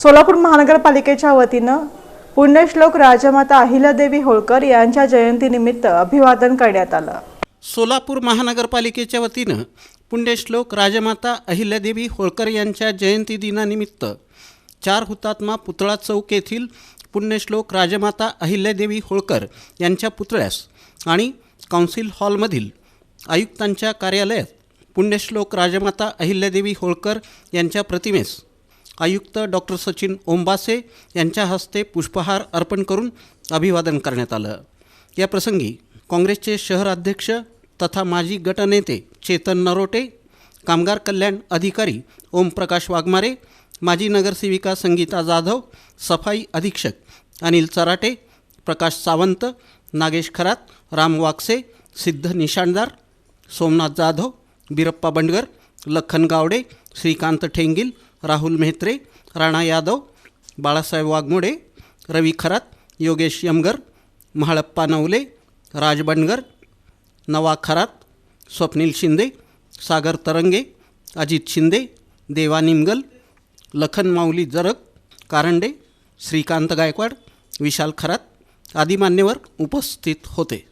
सोलापूर महानगरपालिकेच्या वतीनं पुण्यश्लोक राजमाता अहिल्यादेवी होळकर यांच्या जयंतीनिमित्त अभिवादन करण्यात आलं. सोलापूर महानगरपालिकेच्या वतीनं पुण्यश्लोक राजमाता अहिल्यादेवी होळकर यांच्या जयंती दिनानिमित्त चार हुतात्मा पुतळा चौक येथील पुण्यश्लोक राजमाता अहिल्यादेवी होळकर यांच्या पुतळ्यास आणि काउन्सिल हॉलमधील आयुक्तांच्या कार्यालयात पुण्यश्लोक राजमाता अहिल्यादेवी होळकर यांच्या प्रतिमेस आयुक्त डॉक्टर सचिन ओंबासे यांच्या हस्ते पुष्पहार अर्पण करून अभिवादन करण्यात आलं. या प्रसंगी काँग्रेसचे शहर अध्यक्ष तथा माजी गटनेते चेतन नरोटे कामगार कल्याण अधिकारी ओमप्रकाश वाघमारे माजी नगरसेविका संगीता जाधव सफाई अधीक्षक अनिल चराटे प्रकाश सावंत नागेश खरात राम वाकसे सिद्ध निशाणदार सोमनाथ जाधव बिरप्पा बंडगर लखन गावडे श्रीकांत ठेंगिल राहुल मेहत्रे राणा यादव बाळासाहेब वाघमोडे रवी खरात योगेश यमगर म्हाळप्पा नवले राज बंडगर नवा खरात स्वप्नील शिंदे सागर तरंगे अजित शिंदे देवा निमगल लखन माऊली जरग कारंडे श्रीकांत गायकवाड विशाल खरात आदी मान्यवर उपस्थित होते.